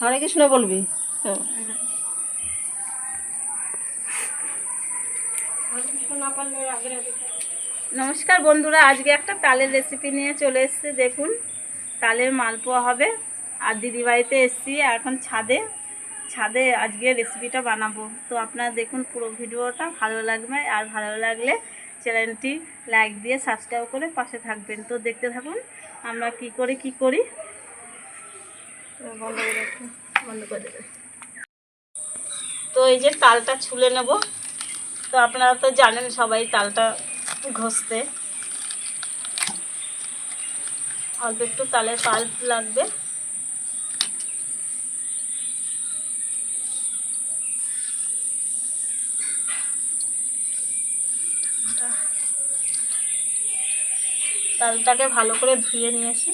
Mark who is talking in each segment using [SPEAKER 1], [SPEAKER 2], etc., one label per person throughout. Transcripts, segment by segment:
[SPEAKER 1] হরে কৃষ্ণ। বলবি। নমস্কার বন্ধুরা, আজকে একটা তালের রেসিপি নিয়ে চলে এসেছি, দেখুন। তালের মালপোয়া হবে। আর দিদি বাড়িতে এসেছি এখন ছাদে। ছাদে আজকে রেসিপিটা বানাবো। তো আপনারা দেখুন পুরো ভিডিওটা, ভালো লাগবে। আর ভালো লাগলে চ্যানেলটি লাইক দিয়ে সাবস্ক্রাইব করে পাশে থাকবেন। তো দেখতে থাকুন, আমরা কি করে, কি করি? তো এই যে তালটা ছুলে নেব। তো আপনারা তো জানেন সবাই তালটা ঘষতে। অল্প একটু তালের পাল্প লাগবে। তালটাকে ভালো করে ধুয়ে নিয়েছি।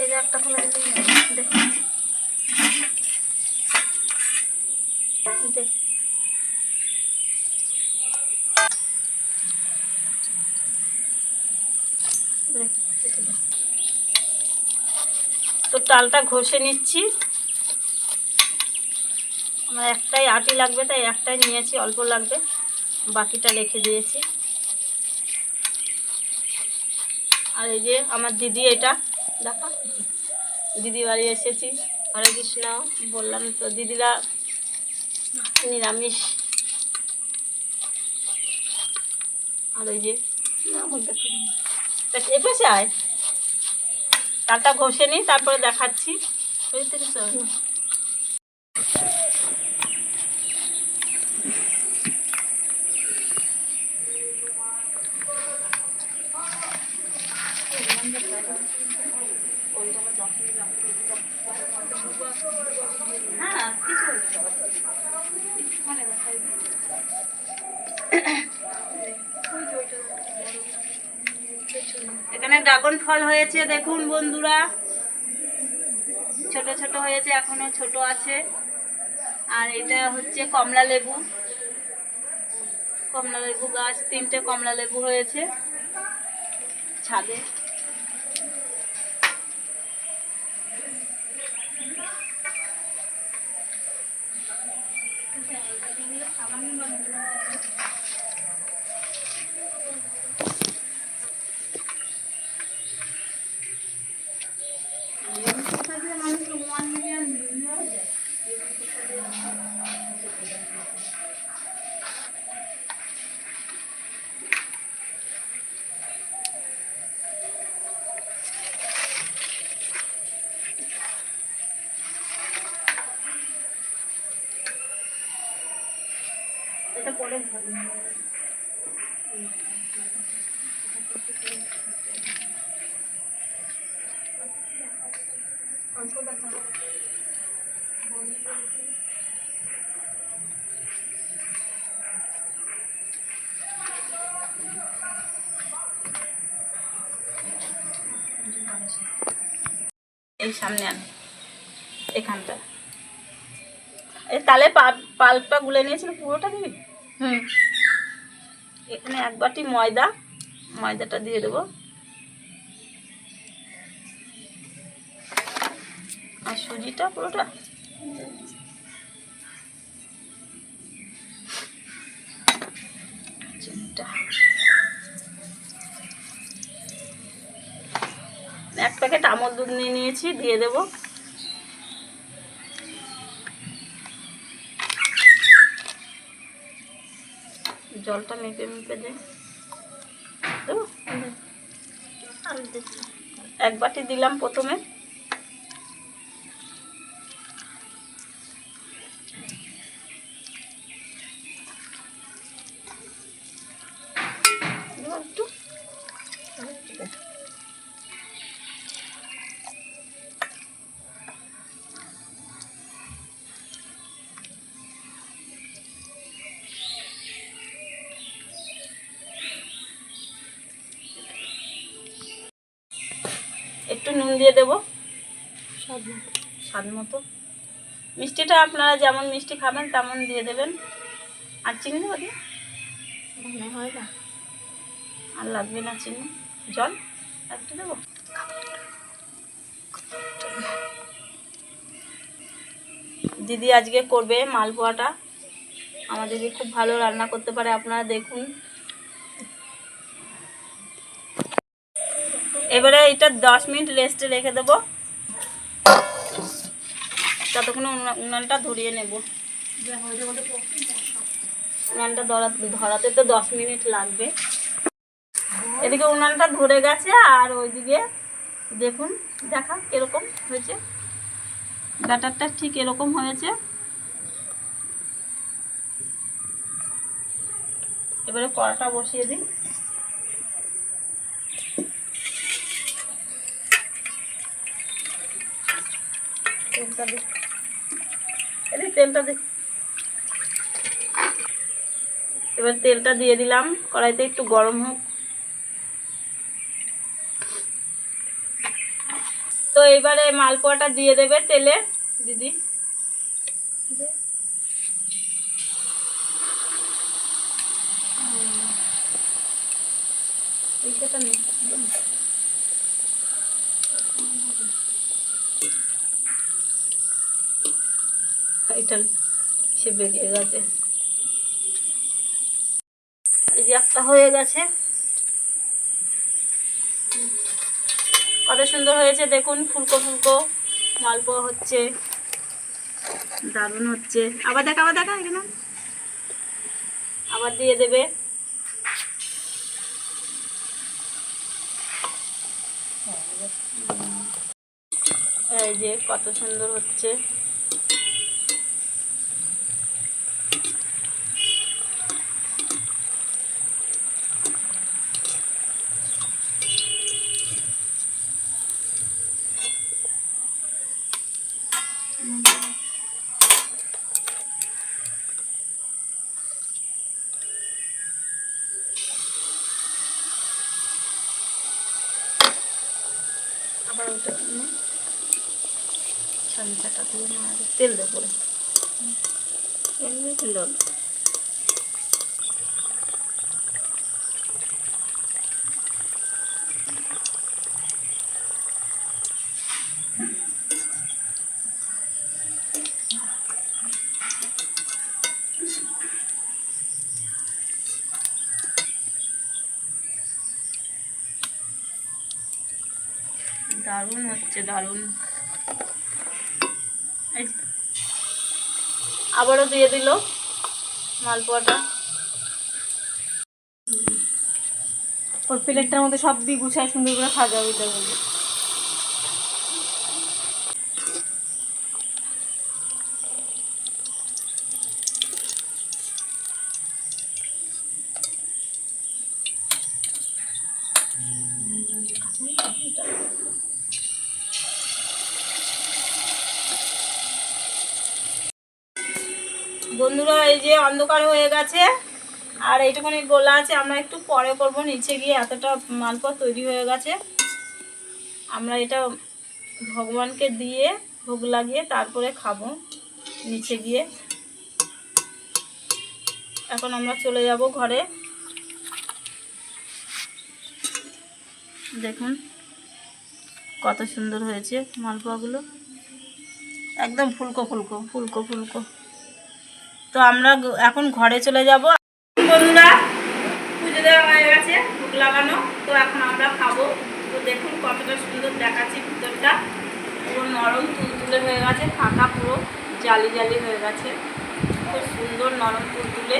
[SPEAKER 1] এই যে একটা ফোন দেখুন দেখ। দেখ, দেখে দেখ। তো তালটা ঘষে নিচ্ছি। আমার একটাই আটি লাগবে, তাই একটাই নিয়েছি, অল্প লাগবে। বাকিটা রেখে দিয়েছি। আর এই যে আমার দিদি এটা, দেখা। দিদি বাড়ি এসেছি। হরে কৃষ্ণ, বললাম তো দিদিরা নিরামিষ। আর ওই যে, তা এ পাশে আয়। তালটা ঘষে নিই তারপরে দেখাচ্ছি। বুঝতে এখানে ড্রাগন ফল হয়েছে, দেখুন বন্ধুরা। ছোট ছোট হয়েছে, এখনও ছোট আছে। আর এটা হচ্ছে কমলা লেবু। কমলা লেবু গাছ, তিনটে কমলা লেবু হয়েছে। ছাদে। দেখা। এই সামনে আন এখানটা। এই তালে পাল্পটা গুলে নিয়েছিল পুরোটা দিবি? হুম। এখানে এক বাটি ময়দা, ময়দাটা দিয়ে দেবো। আর সুজিটা পুরোটা। এক প্যাকেট আমল দুধ নিয়ে নিয়েছি, দিয়ে দেবো। জলটা মেপে মেপে দে। তো? একবারটি এক বাটি দিলাম প্রথমে। দিয়ে দেবো। স্বাদ মতো। মিষ্টিটা আপনারা যেমন মিষ্টি খাবেন তেমন দিয়ে দেবেন। আর চিনি দেবো দিয়ে?
[SPEAKER 2] মনে হয় না।
[SPEAKER 1] আর লাগবে না চিনি। জল? একটু দেবো? দিদি আজকে করবে মালপোয়াটা। আমাদেরকে খুব ভালো রান্না করতে পারে আপনারা দেখুন। এবারে এটা দশ মিনিট রেস্টে রেখে দেবো। ততক্ষণ উনা- উনানটা ধরিয়ে নেব। উনানটা ধরা, ধরাতে তো দশ মিনিট লাগবে। এদিকে উনানটা ধরে গেছে আর ওইদিকে দেখুন, দেখা কীরকম হয়েছে। ব্যাটারটা ঠিক এরকম হয়েছে। এবারে কড়াটা বসিয়ে দিই। তেলটা এবার তেলটা দিয়ে দিলাম, কড়াইতে একটু গরম হোক। তো এবারে মালপোয়াটা দিয়ে দেবে তেলে, দিদি। এইটা নেই এটা সে বেরিয়ে গেছে। এই যে একটা হয়ে গেছে। কত সুন্দর হয়েছে, দেখুন, ফুলকো ফুলকো, মালপোয়া হচ্ছে, দারুণ হচ্ছে। আবার দেখা আবার দেখা এখানে। আবার দিয়ে দেবে। এই যে কত সুন্দর হচ্ছে। আবার ওটা নিয়ে ছানচাটা দিয়ে মারে তেল দেবো। দিয়ে তেল দেবো। দারুণ হচ্ছে, দারুণ। আবারও দিয়ে দিল মালপোয়াটা। ওর প্লেটটার মধ্যে সব দিয়ে গুছায় সুন্দর করে সাজাবি এটা বন্ধুরা, এই যে অন্ধকার হয়ে গেছে, আর এইটুখানি গোলা আছে। আমরা একটু পরে করব, নিচে গিয়ে এতটা মালপোয়া তৈরি হয়ে গেছে। আমরা এটা ভগবানকে দিয়ে ভোগ লাগিয়ে তারপরে খাব, নিচে গিয়ে। এখন আমরা চলে যাব ঘরে। দেখুন, কত সুন্দর হয়েছে মালপোয়াগুলো। একদম ফুলকো ফুলকো ফুলকো ফুলকো। তো আমরা এখন ঘরে চলে যাব। বন্ধুরা, পুজো দেওয়া হয়ে গেছে, ভোগ লাগানো। তো এখন আমরা খাব। তো দেখুন কতটা সুন্দর দেখাচ্ছে ভিতরটা। পুরো নরম তুলতুলে হয়ে গেছে, ফাঁকা পুরো জালি জালি হয়ে গেছে। খুব সুন্দর নরম তুলতুলে।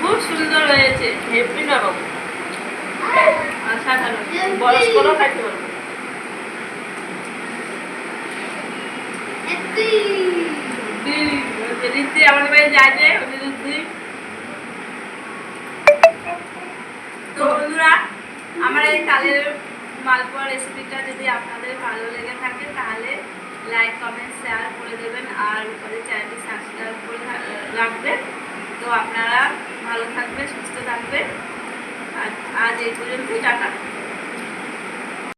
[SPEAKER 1] খুব সুন্দর হয়েছে, হেপি নরম। আমার এই তালের মালপোয়া রেসিপিটা যদি আপনাদের ভালো লেগে থাকে, তাহলে লাইক কমেন্ট শেয়ার করে দেবেন আর আমাদের চ্যানেলটি সাবস্ক্রাইব করে রাখবেন। তো আপনারা ভালো থাকবেন, সুস্থ থাকবেন। আজ এই পর্যন্ত টাটা